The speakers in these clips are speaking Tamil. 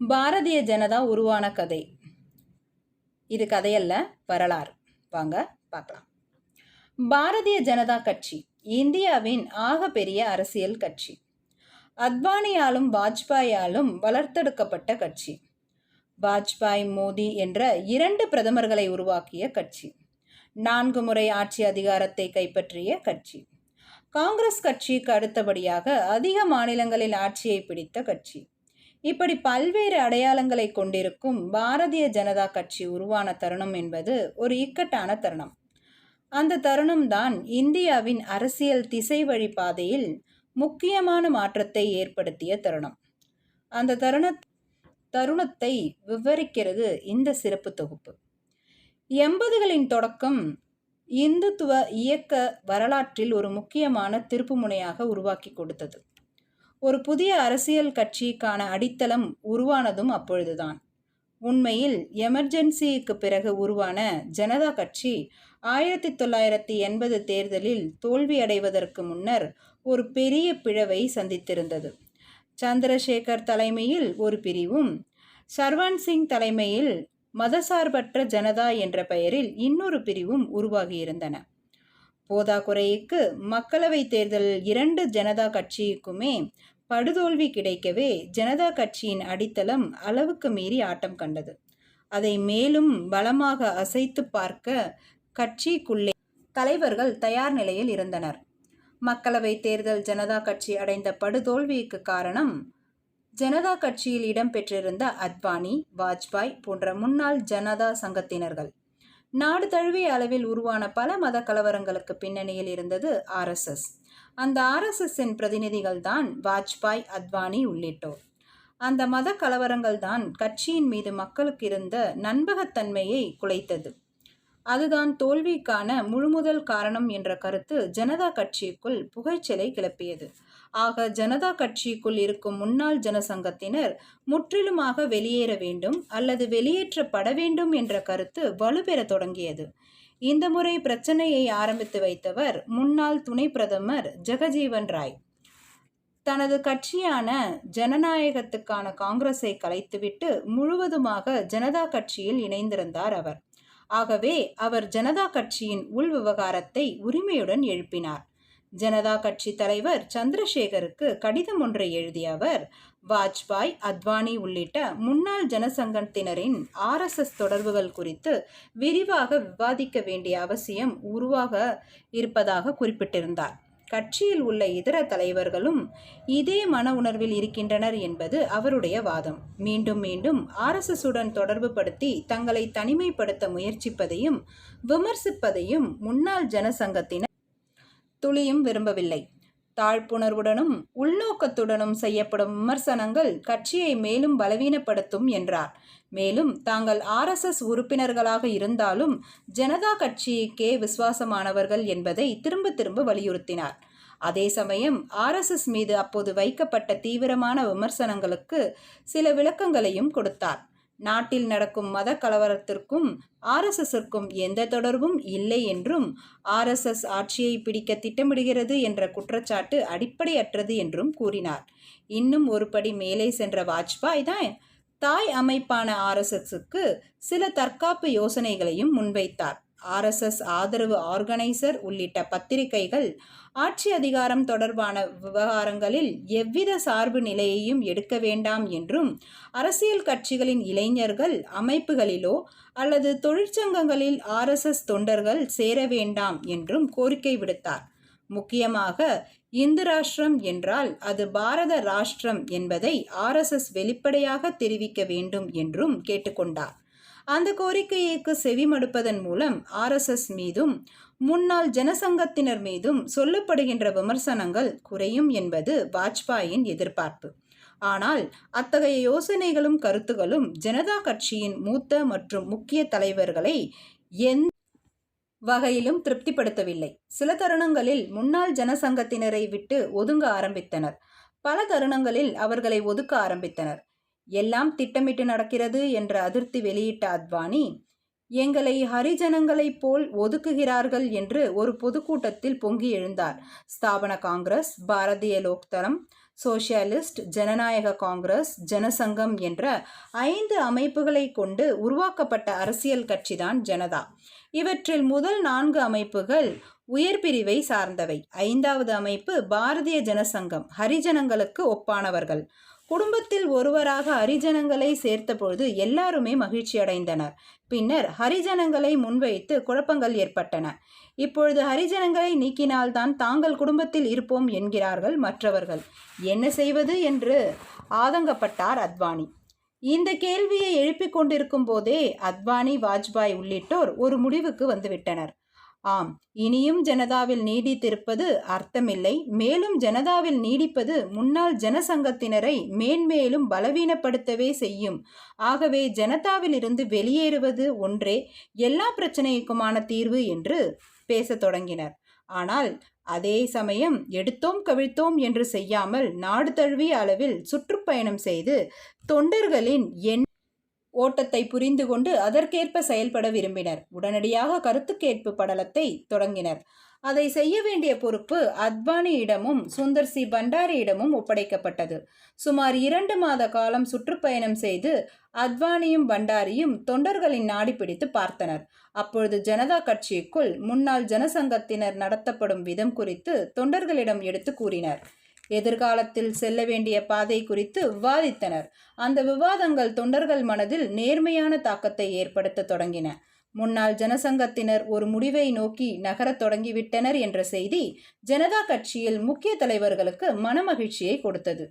பாரதிய ஜனதா உருவான கதை. இது கதையல்ல வரலாறு. வாங்க பார்க்கலாம். பாரதிய ஜனதா கட்சி இந்தியாவின் ஆக பெரிய அரசியல் கட்சி. அத்வானியாலும் வாஜ்பாயாலும் வளர்த்தெடுக்கப்பட்ட கட்சி. வாஜ்பாய் மோடி என்ற இரண்டு பிரதமர்களை உருவாக்கிய கட்சி. நான்கு முறை ஆட்சி அதிகாரத்தை கைப்பற்றிய கட்சி. காங்கிரஸ் கட்சிக்கு அடுத்தபடியாக அதிக மாநிலங்களில் ஆட்சியை பிடித்த கட்சி. இப்படி பல்வேறு அடையாளங்களை கொண்டிருக்கும் பாரதிய ஜனதா கட்சி உருவான தருணம் என்பது ஒரு இக்கட்டான தருணம். அந்த தருணம்தான் இந்தியாவின் அரசியல் திசை வழி பாதையில் முக்கியமான மாற்றத்தை ஏற்படுத்திய தருணம். அந்த தருண தருணத்தை விவரிக்கிறது இந்த சிறப்பு தொகுப்பு. எண்பதுகளின் தொடக்கம் இந்துத்துவ இயக்க வரலாற்றில் ஒரு முக்கியமான திருப்புமுனையாக உருவாக்கி கொடுத்தது. ஒரு புதிய அரசியல் கட்சிக்கான அடித்தளம் உருவானதும் அப்பொழுதுதான். உண்மையில் எமர்ஜென்சிக்கு பிறகு உருவான ஜனதா கட்சி ஆயிரத்தி தொள்ளாயிரத்தி எண்பது தேர்தலில் தோல்வியடைவதற்கு முன்னர் ஒரு பெரிய பிழவை சந்தித்திருந்தது. சந்திரசேகர் தலைமையில் ஒரு பிரிவும் சர்வான் சிங் தலைமையில் மதசார்பற்ற ஜனதா என்ற பெயரில் இன்னொரு பிரிவும் உருவாகியிருந்தன. போதாக்குறைக்கு மக்களவை தேர்தல் இரண்டு ஜனதா கட்சிக்குமே படுதோல்வி கிடைக்கவே ஜனதா கட்சியின் அடித்தளம் அளவுக்கு மீறி ஆட்டம் கண்டது. அதை மேலும் பலமாக அசைத்து பார்க்க கட்சிக்குள்ளே தலைவர்கள் தயார் நிலையில் இருந்தனர். மக்களவை தேர்தல் ஜனதா கட்சி அடைந்த படுதோல்விக்கு காரணம் ஜனதா கட்சியில் இடம்பெற்றிருந்த அத்வானி வாஜ்பாய் போன்ற முன்னாள் ஜனதா சங்கத்தினர்கள். நாடு தழுவிய அளவில் உருவான பல மத கலவரங்களுக்கு பின்னணியில் இருந்தது ஆர்எஸ்எஸ் அந்த ஆர்எஸ்எஸ்ஸின் பிரதிநிதிகள் தான் வாஜ்பாய் அத்வானி உள்ளிட்டோர். அந்த மத கலவரங்கள் தான் கட்சியின் மீது மக்களுக்கு இருந்த நண்பகத்தன்மையை குலைத்தது. அதுதான் தோல்விக்கான முழுமுதல் காரணம் என்ற கருத்து ஜனதா கட்சிக்குள் புகைச்சலை கிளப்பியது. ஆக ஜனதா கட்சிக்குள் இருக்கும் முன்னாள் ஜனசங்கத்தினர் முற்றிலுமாக வெளியேற வேண்டும் அல்லது வெளியேற்றப்பட வேண்டும் என்ற கருத்து வலுப்பெற தொடங்கியது. இந்த முறை பிரச்சனையை ஆரம்பித்து வைத்தவர் முன்னாள் துணை பிரதமர் ஜெகஜீவன் ராய். தனது கட்சியான ஜனநாயகத்துக்கான காங்கிரஸை கலைத்துவிட்டு முழுவதுமாக ஜனதா கட்சியில் இணைந்திருந்தார் அவர். ஆகவே அவர் ஜனதா கட்சியின் உள் விவகாரத்தை உரிமையுடன் எழுப்பினார். ஜனதா கட்சி தலைவர் சந்திரசேகருக்கு கடிதம் ஒன்றை எழுதிய அவர் வாஜ்பாய் அத்வானி உள்ளிட்ட முன்னாள் ஜனசங்கத்தினரின் ஆர்எஸ்எஸ் தொடர்புகள் குறித்து விரிவாக விவாதிக்க வேண்டிய அவசியம் உருவாக இருப்பதாக குறிப்பிட்டிருந்தார். கட்சியில் உள்ள இதர தலைவர்களும் இதே மன உணர்வில் இருக்கின்றனர் என்பது அவருடைய வாதம். மீண்டும் மீண்டும் ஆர்எஸ்எஸ்ஸுடன் தொடர்பு படுத்தி தங்களை தனிமைப்படுத்த முயற்சிப்பதையும் விமர்சிப்பதையும் முன்னாள் ஜனசங்கத்தினர் துளியும் விரும்பவில்லை. தாழ்ப்புணர்வுடனும் உள்நோக்கத்துடனும் செய்யப்படும் விமர்சனங்கள் கட்சியை மேலும் பலவீனப்படுத்தும் என்றார். மேலும் தாங்கள் ஆர்எஸ்எஸ் உறுப்பினர்களாக இருந்தாலும் ஜனதா கட்சிக்கே விசுவாசமானவர்கள் என்பதை திரும்ப திரும்ப வலியுறுத்தினார். அதே சமயம் ஆர்எஸ்எஸ் மீது அப்போது வைக்கப்பட்ட தீவிரமான விமர்சனங்களுக்கு சில விளக்கங்களையும் கொடுத்தார். நாட்டில் நடக்கும் மத கலவரத்திற்கும் ஆர்எஸ்எஸ்ஸிற்கும் எந்த தொடர்பும் இல்லை என்றும் ஆர்எஸ்எஸ் ஆட்சியை பிடிக்க திட்டமிடுகிறது என்ற குற்றச்சாட்டு அடிப்படையற்றது என்றும் கூறினார். இன்னும் ஒருபடி மேலே சென்ற வாஜ்பாய் தான் தாய் அமைப்பான ஆர்எஸ்எஸ்க்கு சில தற்காப்பு யோசனைகளையும் முன்வைத்தார். ஆர்எஸ்எஸ் ஆதரவு ஆர்கனைசர் உள்ளிட்ட பத்திரிகைகள் ஆட்சி அதிகாரம் தொடர்பான விவகாரங்களில் எவ்வித சார்பு நிலையையும் எடுக்க வேண்டாம் என்றும் அரசியல் கட்சிகளின் இளைஞர்கள் அமைப்புகளிலோ அல்லது தொழிற்சங்கங்களில் ஆர்எஸ்எஸ் தொண்டர்கள் சேர வேண்டாம் என்றும் கோரிக்கை விடுத்தார். முக்கியமாக இந்து ராஷ்டிரம் என்றால் அது பாரத ராஷ்டிரம் என்பதை ஆர்எஸ்எஸ் வெளிப்படையாக தெரிவிக்க வேண்டும் என்றும் கேட்டுக்கொண்டார். அந்த கோரிக்கைக்கு செவிமடுப்பதன் மூலம் ஆர்எஸ்எஸ் மீதும் முன்னாள் ஜனசங்கத்தினர் மீதும் சொல்லப்படுகின்ற விமர்சனங்கள் குறையும் என்பது வாஜ்பாயின் எதிர்பார்ப்பு. ஆனால் அத்தகைய யோசனைகளும் கருத்துகளும் ஜனதா கட்சியின் மூத்த மற்றும் முக்கிய தலைவர்களை எந்த வகையிலும் திருப்திப்படுத்தவில்லை. சில தருணங்களில் முன்னாள் ஜனசங்கத்தினரை விட்டு ஒதுங்க ஆரம்பித்தனர். பல தருணங்களில் அவர்களை ஒதுக்க ஆரம்பித்தனர். எல்லாம் திட்டமிட்டு நடக்கிறது என்ற அதிருப்தி வெளியிட்ட அத்வானி எங்களை ஹரிஜனங்களைப் போல் ஒதுக்குகிறார்கள் என்று ஒரு பொதுக்கூட்டத்தில் பொங்கி எழுந்தார். ஸ்தாபன காங்கிரஸ் பாரதிய லோக்தளம் சோசியலிஸ்ட் ஜனநாயக காங்கிரஸ் ஜனசங்கம் என்ற ஐந்து அமைப்புகளை கொண்டு உருவாக்கப்பட்ட அரசியல் கட்சிதான் ஜனதா. இவற்றில் முதல் நான்கு அமைப்புகள் உயர்பிரிவை சார்ந்தவை. ஐந்தாவது அமைப்பு பாரதிய ஜனசங்கம் ஹரிஜனங்களுக்கு ஒப்பானவர்கள். குடும்பத்தில் ஒருவராக ஹரிஜனங்களை சேர்த்தபொழுது எல்லாருமே மகிழ்ச்சி அடைந்தனர் பின்னர் ஹரிஜனங்களை முன்வைத்து குழப்பங்கள் ஏற்பட்டன. இப்பொழுது ஹரிஜனங்களை நீக்கினால்தான் தாங்கள் குடும்பத்தில் இருப்போம் என்கிறார்கள் மற்றவர்கள். என்ன செய்வது என்று ஆதங்கப்பட்டார் அத்வானி. இந்த கேள்வியை எழுப்பிக் கொண்டிருக்கும் போதே அத்வானி வாஜ்பாய் உள்ளிட்டோர் ஒரு முடிவுக்கு வந்துவிட்டனர். ஆம் இனியும் ஜனதாவில் நீடித்திருப்பது அர்த்தமில்லை. மேலும் ஜனதாவில் நீடிப்பது முன்னாள் ஜனசங்கத்தினரை மேன்மேலும் பலவீனப்படுத்தவே செய்யும். ஆகவே ஜனதாவில் இருந்து வெளியேறுவது ஒன்றே எல்லா பிரச்சனைக்குமான தீர்வு என்று பேசத் தொடங்கினர். ஆனால் அதே சமயம் எடுத்தோம் கவிழ்த்தோம் என்று செய்யாமல் நாடு தழுவிய அளவில் சுற்றுப்பயணம் செய்து தொண்டர்களின் எண் ஓட்டத்தை புரிந்து கொண்டு அதற்கேற்ப செயல்பட விரும்பினர். உடனடியாக கருத்து கேட்பு படலத்தை தொடங்கினர். அதை செய்ய வேண்டிய பொறுப்பு அத்வானியிடமும் சுந்தர் சி. பண்டாரியிடமும் ஒப்படைக்கப்பட்டது. சுமார் இரண்டு மாத காலம் சுற்றுப்பயணம் செய்து அத்வானியும் பண்டாரியும் தொண்டர்களின் நாடி பிடித்து பார்த்தனர். அப்பொழுது ஜனதா கட்சிக்குள் முன்னாள் ஜனசங்கத்தினர் நடத்தப்படும் விதம் குறித்து தொண்டர்களிடம் எடுத்து கூறினர். எதிர்காலத்தில் செல்ல வேண்டிய பாதை குறித்து விவாதித்தனர். அந்த விவாதங்கள் தொண்டர்கள் மனதில் நேர்மையான தாக்கத்தை ஏற்படுத்த தொடங்கின. முன்னாள் ஜனசங்கத்தினர் ஒரு முடிவை நோக்கி நகரத் தொடங்கிவிட்டனர் என்ற செய்தி ஜனதா கட்சியில் முக்கிய தலைவர்களுக்கு மனமகிழ்ச்சியை கொடுத்தது.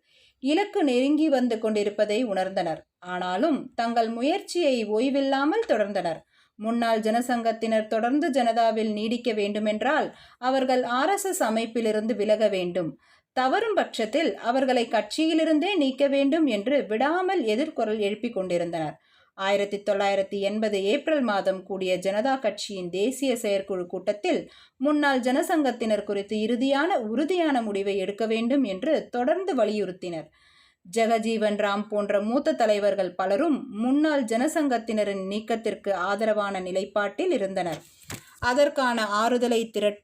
இலக்கு நெருங்கி வந்து கொண்டிருப்பதை உணர்ந்தனர். ஆனாலும் தங்கள் முயற்சியை ஓய்வில்லாமல் தொடர்ந்தனர். முன்னாள் ஜனசங்கத்தினர் தொடர்ந்து ஜனதாவில் நீடிக்க வேண்டுமென்றால் அவர்கள் ஆர்எஸ்எஸ் அமைப்பிலிருந்து விலக வேண்டும். தவறும் பட்சத்தில் அவர்களை கட்சியிலிருந்தே நீக்க வேண்டும் என்று விடாமல் எதிர்குரல் எழுப்பிக் கொண்டிருந்தனர். ஆயிரத்தி தொள்ளாயிரத்தி எண்பது ஏப்ரல் மாதம் கூடிய ஜனதா கட்சியின் தேசிய செயற்குழு கூட்டத்தில் முன்னாள் ஜனசங்கத்தினர் குறித்து இறுதியான உறுதியான முடிவை எடுக்க வேண்டும் என்று தொடர்ந்து வலியுறுத்தினர். ஜெகஜீவன் ராம் போன்ற மூத்த தலைவர்கள் பலரும் முன்னாள் ஜனசங்கத்தினரின் நீக்கத்திற்கு ஆதரவான நிலைப்பாட்டில் இருந்தனர். அதற்கான ஆறுதலை திரட்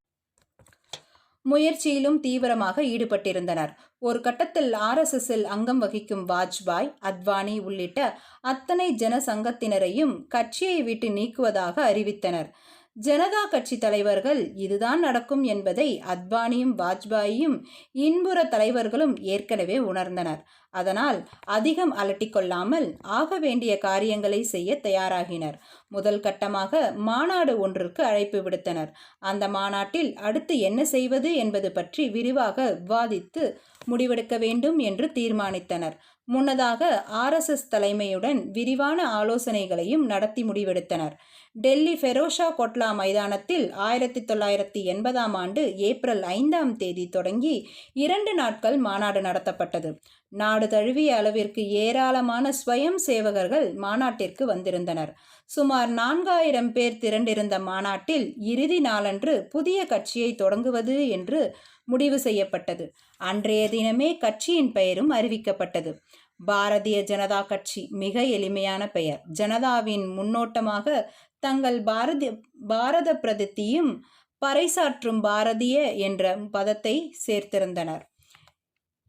முயற்சியிலும் தீவிரமாக ஈடுபட்டிருந்தனர். ஒரு கட்டத்தில் ஆர்எஸ்எஸ்ஸில் அங்கம் வகிக்கும் வாஜ்பாய் அத்வானி உள்ளிட்ட அத்தனை ஜனசங்கத்தினரையும் கட்சியை விட்டு நீக்குவதாக அறிவித்தனர். ஜனதா கட்சி தலைவர்கள் இதுதான் நடக்கும் என்பதை அத்வானியும் வாஜ்பாயும் இன்புற தலைவர்களும் ஏற்கனவே உணர்ந்தனர். அதனால் அதிகம் அலட்டிக்கொள்ளாமல் ஆக வேண்டிய காரியங்களை செய்ய தயாராகினர். முதல் கட்டமாக மாநாடு ஒன்றிற்கு அழைப்பு விடுத்தனர். அந்த மாநாட்டில் அடுத்து என்ன செய்வது என்பது பற்றி விரிவாக விவாதித்து முடிவெடுக்க வேண்டும் என்று தீர்மானித்தனர். முன்னதாக ஆர்எஸ்எஸ் தலைமையுடன் விரிவான ஆலோசனைகளையும் நடத்தி முடிவெடுத்தனர். டெல்லி ஃபெரோஷா கொட்லா மைதானத்தில் ஆயிரத்தி தொள்ளாயிரத்தி எண்பதாம் ஆண்டு ஏப்ரல் ஐந்தாம் தேதி தொடங்கி இரண்டு நாட்கள் மாநாடு நடத்தப்பட்டது. நாடு தழுவிய அளவிற்கு ஏராளமான ஸ்வயம் சேவகர்கள் மாநாட்டிற்கு வந்திருந்தனர். சுமார் நான்காயிரம் பேர் திரண்டிருந்த மாநாட்டில் இறுதி நாளன்று புதிய கட்சியை தொடங்குவது என்று முடிவு செய்யப்பட்டது. அன்றைய தினமே கட்சியின் பெயரும் அறிவிக்கப்பட்டது. பாரதிய ஜனதா கட்சி மிக எளிமையான பெயர். ஜனதாவின் முன்னோட்டமாக தங்கள் பாரதி பாரத பிரதித்தியும் பறைசாற்றும் பாரதிய என்ற பதத்தை சேர்த்திருந்தனர்.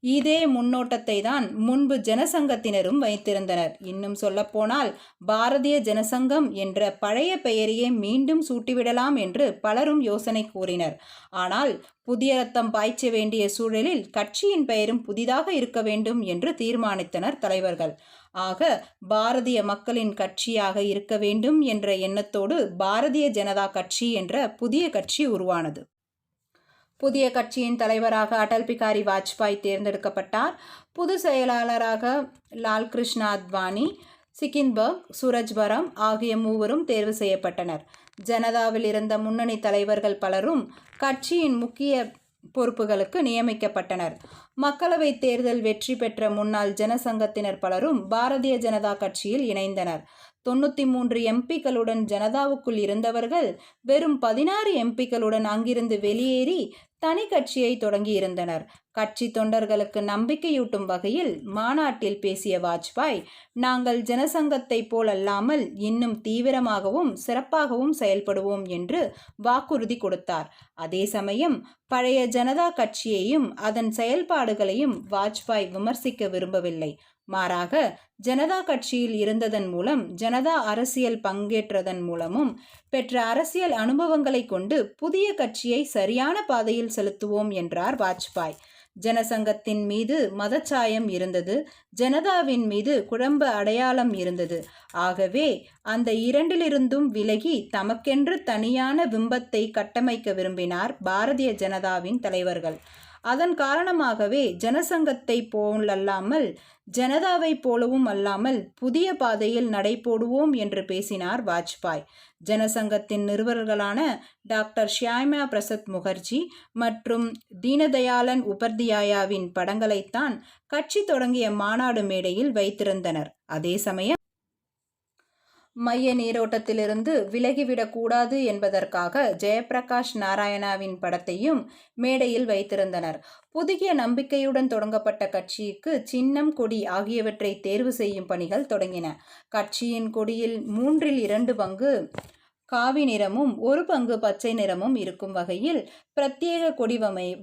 இதே முன்னோட்டத்தை தான் முன்பு ஜனசங்கத்தினரும் வைத்திருந்தனர். இன்னும் சொல்லப்போனால் பாரதிய ஜனசங்கம் என்ற பழைய பெயரையே மீண்டும் சூட்டிவிடலாம் என்று பலரும் யோசனை கூறினர். ஆனால் புதிய ரத்தம் பாய்ச்ச வேண்டிய சூழலில் கட்சியின் பெயரும் புதிதாக இருக்க வேண்டும் என்று தீர்மானித்தனர் தலைவர்கள். ஆக பாரதிய மக்களின் கட்சியாக இருக்க வேண்டும் என்ற எண்ணத்தோடு பாரதிய ஜனதா கட்சி என்ற புதிய கட்சி உருவானது. புதிய கட்சியின் தலைவராக அடல் பிகாரி வாஜ்பாய் தேர்ந்தெடுக்கப்பட்டார். புது செயலாளராக லால் கிருஷ்ணா அத்வானி சிக்கின்பர்க் சூரஜ்பரம் ஆகிய மூவரும் தேர்வு செய்யப்பட்டனர். ஜனதாவில் இருந்த முன்னணி தலைவர்கள் பலரும் கட்சியின் முக்கிய பொறுப்புகளுக்கு நியமிக்கப்பட்டனர். மக்களவைத் தேர்தல் வெற்றி பெற்ற முன்னாள் ஜனசங்கத்தினர் பலரும் பாரதிய ஜனதா கட்சியில் இணைந்தனர். தொண்ணூற்றி மூன்று எம்பிக்களுடன் ஜனதாவுக்குள் இருந்தவர்கள் வெறும் பதினாறு எம்பிக்களுடன் அங்கிருந்து வெளியேறி தனி கட்சியை தொடங்கியிருந்தனர். கட்சி தொண்டர்களுக்கு நம்பிக்கையூட்டும் வகையில் மாநாட்டில் பேசிய வாஜ்பாய் நாங்கள் ஜனசங்கத்தை போலல்லாமல் இன்னும் தீவிரமாகவும் சிறப்பாகவும் செயல்படுவோம் என்று வாக்குறுதி கொடுத்தார். அதே சமயம் பழைய ஜனதா கட்சியையும் அதன் செயல்பாடுகளையும் வாஜ்பாய் விமர்சிக்க விரும்பவில்லை. மாறாக ஜனதா கட்சியில் இருந்ததன் மூலம் ஜனதா அரசியல் பங்கேற்றதன் மூலமும் பெற்ற அரசியல் அனுபவங்களை கொண்டு புதிய கட்சியை சரியான பாதையில் செலுத்துவோம் என்றார் வாஜ்பாய். ஜனசங்கத்தின் மீது மதச்சாயம் இருந்தது ஜனதாவின் மீது குழம்ப அடையாளம் இருந்தது. ஆகவே அந்த இரண்டிலிருந்தும் விலகி தமக்கென்று தனியான பிம்பத்தை கட்டமைக்க விரும்பினார் பாரதிய ஜனதாவின் தலைவர்கள். அதன் காரணமாகவே ஜனசங்கத்தை போலல்லாமல் ஜனதாவை போலவும் அல்லாமல் புதிய பாதையில் நடைபோடுவோம் என்று பேசினார் வாஜ்பாய். ஜனசங்கத்தின் நிறுவனர்களான டாக்டர் ஷியாமா பிரசத் முகர்ஜி மற்றும் தீனதயாளன் உபர்தியாயாவின் படங்களைத்தான் கட்சி தொடங்கிய மாநாடு மேடையில் வைத்திருந்தனர். அதே சமயம் மைய நீரோட்டத்திலிருந்து விலகிவிடக்கூடாது என்பதற்காக ஜெயபிரகாஷ் நாராயணாவின் படத்தையும் மேடையில் வைத்திருந்தனர். புதிய நம்பிக்கையுடன் தொடங்கப்பட்ட கட்சிக்கு சின்னம் கொடி ஆகியவற்றை தேர்வு செய்யும் பணிகள் தொடங்கின. கட்சியின் கொடியில் மூன்றில் இரண்டு பங்கு காவி நிறமும் ஒரு பங்கு பச்சை நிறமும் இருக்கும் வகையில் பிரத்யேக கொடி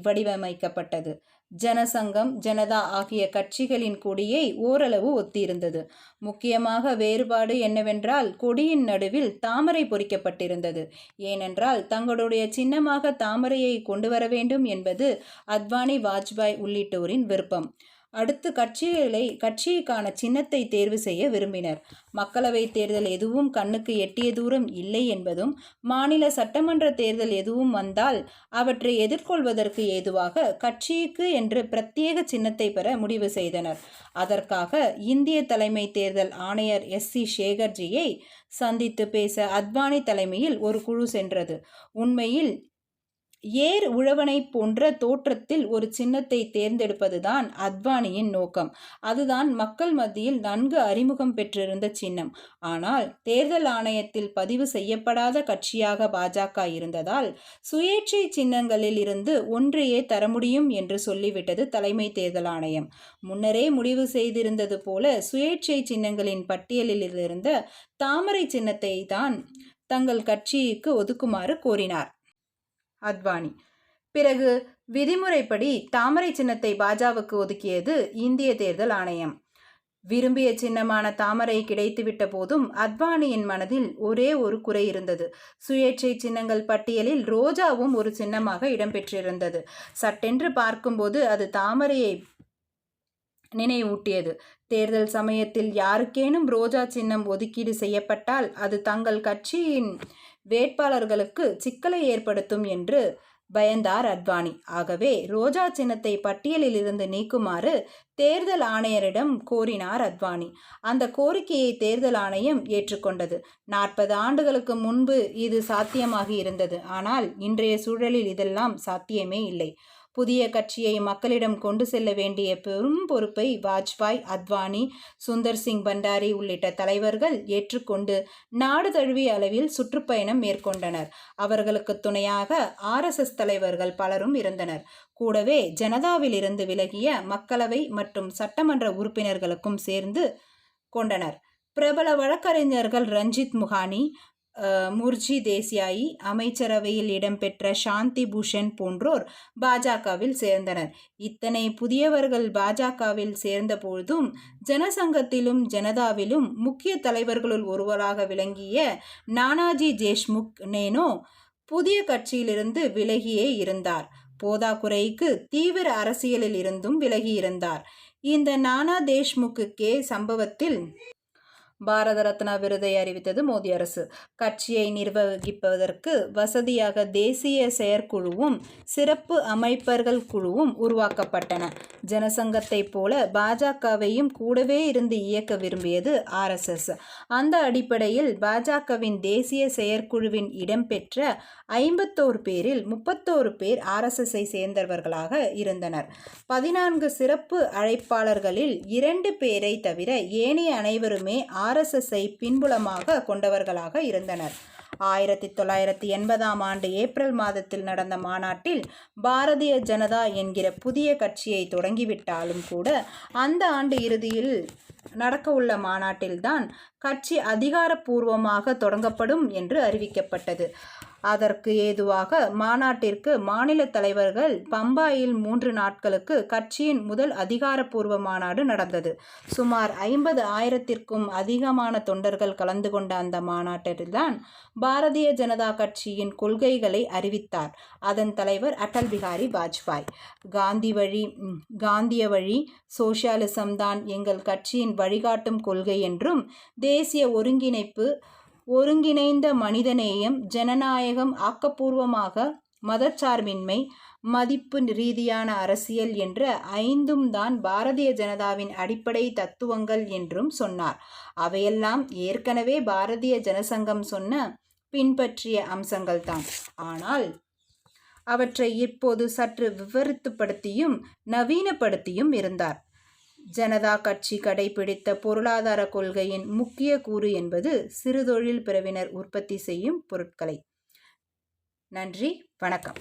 வடிவமைக்கப்பட்டது. ஜனசங்கம் ஜனதா ஆகிய கட்சிகளின் கொடியை ஓரளவு ஒத்திருந்தது. முக்கியமாக வேறுபாடு என்னவென்றால் கொடியின் நடுவில் தாமரை பொறிக்கப்பட்டிருந்தது. ஏனென்றால் தங்களுடைய சின்னமாக தாமரையை கொண்டு வர வேண்டும் என்பது அத்வானி வாஜ்பாய் உள்ளிட்டோரின் விருப்பம். அடுத்து கட்சிகளை கட்சிக்கான சின்னத்தை தேர்வு செய்ய விரும்பினர். மக்களவைத் தேர்தல் எதுவும் கண்ணுக்கு எட்டிய தூரம் இல்லை என்பதும் மாநில சட்டமன்ற தேர்தல் எதுவும் வந்தால் அவற்றை எதிர்கொள்வதற்கு ஏதுவாக கட்சிக்கு என்று பிரத்யேக சின்னத்தை பெற முடிவு செய்தனர். அதற்காக இந்திய தலைமை தேர்தல் ஆணையர் எஸ். சி. சேகர்ஜியை சந்தித்து பேச அத்வானி தலைமையில் ஒரு குழு சென்றது. உண்மையில் ஏர் உழவனை போன்ற தோற்றத்தில் ஒரு சின்னத்தை தேர்ந்தெடுப்பதுதான் அத்வானியின் நோக்கம். அதுதான் மக்கள் மத்தியில் நன்கு அறிமுகம் பெற்றிருந்த சின்னம். ஆனால் தேர்தல் ஆணையத்தில் பதிவு செய்யப்படாத கட்சியாக பாஜக இருந்ததால் சுயேட்சை சின்னங்களில் இருந்து ஒன்றையே தர முடியும் என்று சொல்லிவிட்டது தலைமை தேர்தல் ஆணையம். முன்னரே முடிவு செய்திருந்தது போல சுயேட்சை சின்னங்களின் பட்டியலில் இருந்த தாமரை சின்னத்தை தான் தங்கள் கட்சிக்கு ஒதுக்குமாறு கோரினார். அத்வானி. பிறகு விதிமுறைப்படி தாமரை சின்னத்தை பாஜாவுக்கு ஒதுக்கியது இந்திய தேர்தல் ஆணையம். விரும்பிய சின்னமான தாமரை கிடைத்துவிட்ட போதும் அத்வானியின் மனதில் ஒரே ஒரு குறை இருந்தது. சுயேட்சை சின்னங்கள் பட்டியலில் ரோஜாவும் ஒரு சின்னமாக இடம்பெற்றிருந்தது சட்டென்று பார்க்கும்போது அது தாமரையை நினைவூட்டியது. தேர்தல் சமயத்தில் யாருக்கேனும் ரோஜா சின்னம் ஒதுக்கீடு செய்யப்பட்டால் அது தங்கள் கட்சியின் வேட்பாளர்களுக்கு சிக்கலை ஏற்படுத்தும் என்று பயந்தார் அத்வானி. ஆகவே ரோஜா சின்னத்தை பட்டியலில் இருந்து நீக்குமாறு தேர்தல் ஆணையரிடம் கோரினார் அத்வானி. அந்த கோரிக்கையை தேர்தல் ஆணையம் ஏற்றுக்கொண்டது. நாற்பது ஆண்டுகளுக்கு முன்பு இது சாத்தியமாகி இருந்தது. ஆனால் இன்றைய சூழலில் இதெல்லாம் சாத்தியமே இல்லை. புதிய கட்சியை மக்களிடம் கொண்டு செல்ல வேண்டிய பெரும் பொறுப்பை வாஜ்பாய் அத்வானி சுந்தர் சிங் பண்டாரி உள்ளிட்ட தலைவர்கள் ஏற்றுக்கொண்டு நாடு தழுவிய அளவில் சுற்றுப்பயணம் மேற்கொண்டனர். அவர்களுக்கு துணையாக ஆர்எஸ்எஸ் தலைவர்கள் பலரும் இருந்தனர். கூடவே ஜனதாவில் இருந்து விலகிய மக்களவை மற்றும் சட்டமன்ற உறுப்பினர்களுக்கும் சேர்ந்து கொண்டனர். பிரபல வழக்கறிஞர்கள் ரஞ்சித் முகானி முர்ஜி தேசியாயி அமைச்சரவையில் இடம்பெற்ற சாந்தி பூஷன் போன்றோர் பாஜகவில் சேர்ந்தனர். இத்தனை புதியவர்கள் பாஜகவில் சேர்ந்தபொழுதும் ஜனசங்கத்திலும் ஜனதாவிலும் முக்கிய தலைவர்களுள் ஒருவராக விளங்கிய நானாஜி தேஷ்முக் நேனோ புதிய கட்சியிலிருந்து விலகியே இருந்தார். போதாக்குறைக்கு தீவிர அரசியலில் இருந்தும் விலகியிருந்தார். இந்த நானா தேஷ்முக்குக்கே சம்பவத்தில் பாரத ரத்னா விருதை அறிவித்தது மோடி அரசு. கட்சியை நிர்வகிப்பதற்கு வசதியாக தேசிய செயற்குழுவும் சிறப்பு அமைப்பர்கள் குழுவும் உருவாக்கப்பட்டன. ஜனசங்கத்தை போல பாஜகவையும் கூடவே இருந்து இயக்க விரும்பியது ஆர்எஸ்எஸ் அந்த அடிப்படையில் பாஜகவின் தேசிய செயற்குழுவின் இடம்பெற்ற ஐம்பத்தோரு பேரில் முப்பத்தோரு பேர் ஆர்எஸ்எஸ்ஐ சேர்ந்தவர்களாக இருந்தனர். பதினான்கு சிறப்பு அழைப்பாளர்களில் இரண்டு பேரை தவிர ஏனைய அனைவருமே ஆர்எஸ்எஸ்ஐ பின்புலமாக கொண்டவர்களாக இருந்தனர். ஆயிரத்தி தொள்ளாயிரத்தி எண்பதாம் ஆண்டு ஏப்ரல் மாதத்தில் நடந்த மாநாட்டில் பாரதிய ஜனதா என்கிற புதிய கட்சியை தொடங்கிவிட்டாலும் கூட அந்த ஆண்டு இறுதியில் நடக்கவுள்ள மாநாட்டில்தான் கட்சி அதிகாரப்பூர்வமாக தொடங்கப்படும் என்று அறிவிக்கப்பட்டது. அதற்கு ஏதுவாக மாநாட்டிற்கு மாநில தலைவர்கள் பம்பாயில் மூன்று நாட்களுக்கு கட்சியின் முதல் அதிகாரப்பூர்வ மாநாடு நடந்தது. சுமார் ஐம்பது ஆயிரத்திற்கும் அதிகமான தொண்டர்கள் கலந்து கொண்ட அந்த மாநாட்டில்தான் பாரதிய ஜனதா கட்சியின் கொள்கைகளை அறிவித்தார். அதன் தலைவர் அடல் பிகாரி வாஜ்பாய். காந்தி வழி காந்திய வழி சோசியாலிசம் தான் எங்கள் கட்சியின் வழிகாட்டும் கொள்கை என்றும் தேசிய ஒருங்கிணைப்பு ஒருங்கிணைந்த மனிதநேயம் ஜனநாயகம் ஆக்கப்பூர்வமாக மதச்சார்பின்மை மதிப்பு ரீதியான அரசியல் என்ற ஐந்தும் தான் பாரதிய ஜனதாவின் அடிப்படை தத்துவங்கள் என்றும் சொன்னார். அவையெல்லாம் ஏற்கனவே பாரதிய ஜனசங்கம் சொன்ன பின்பற்றிய அம்சங்கள்தான் ஆனால் அவற்றை இப்போது சற்று விவரித்துப்படுத்தியும் நவீனப்படுத்தியும் இருந்தார். ஜனதா கட்சி கடைபிடித்த பொருளாதார கொள்கையின் முக்கிய கூறு என்பது சிறுதொழில் பிரிவினர் உற்பத்தி செய்யும் பொருட்களை. நன்றி வணக்கம்.